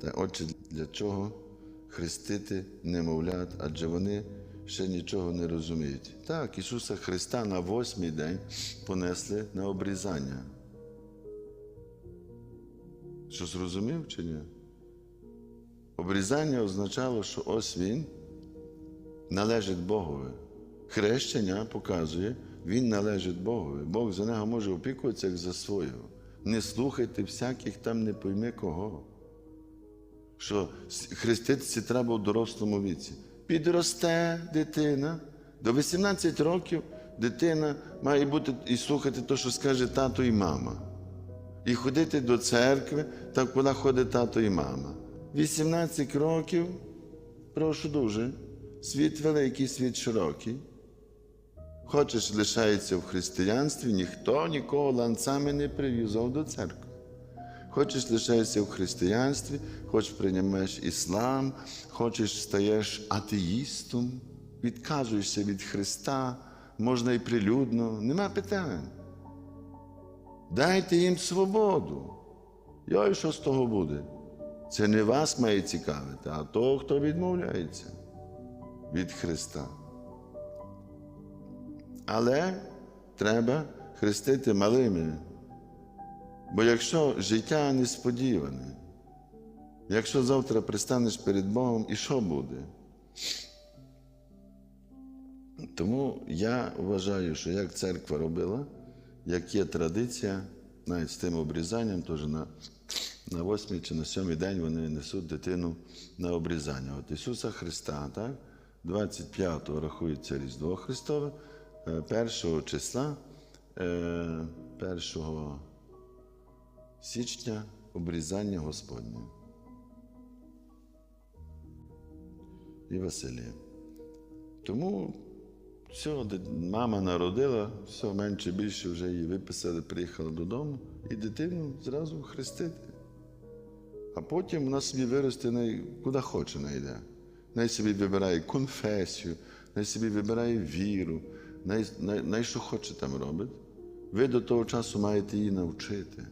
Та отже, для чого хрестити немовлят, адже вони ще нічого не розуміють. Так, Ісуса Христа на восьмий день понесли на обрізання. Що зрозумів чи ні? Обрізання означало, що ось він належить Богові. Хрещення показує, він належить Богові. Бог за нього може опікуватися як за свого. Не слухайте всяких там не пойми кого. Що хреститися треба в дорослому віці. Підросте дитина. До 18 років дитина має бути і слухати те, що скаже тато і мама. І ходити до церкви, так куди ходить тато і мама. 18 років, прошу дуже, світ великий, світ широкий. Хочеш, лишається в християнстві, ніхто нікого ланцями не прив'язав до церкви. Хочеш лишаєшся в християнстві, хочеш приймаєш іслам, хочеш стаєш атеїстом, відказуєшся від Христа, можна і прилюдно, нема питань. Дайте їм свободу. Йой, що з того буде? Це не вас має цікавити, а того, хто відмовляється від Христа. Але треба хрестити малими. Бо якщо життя несподіване, якщо завтра пристанеш перед Богом, і що буде? Тому я вважаю, що як церква робила, як є традиція, навіть з тим обрізанням, теж на, на восьмий чи на сьомий день вони несуть дитину на обрізання. От Ісуса Христа, так? 25-го рахується Різдво Христове, е, першого числа, е, першого січня обрізання Господнє. І Василія. Тому все, мама народила, все менше більше вже її виписали, приїхала додому, і дитину зразу хрестити. А потім вона собі виросте куди хоче найде. Най собі вибирає конфесію, най собі вибирає віру, най, най, най що хоче там робить. Ви до того часу маєте її навчити.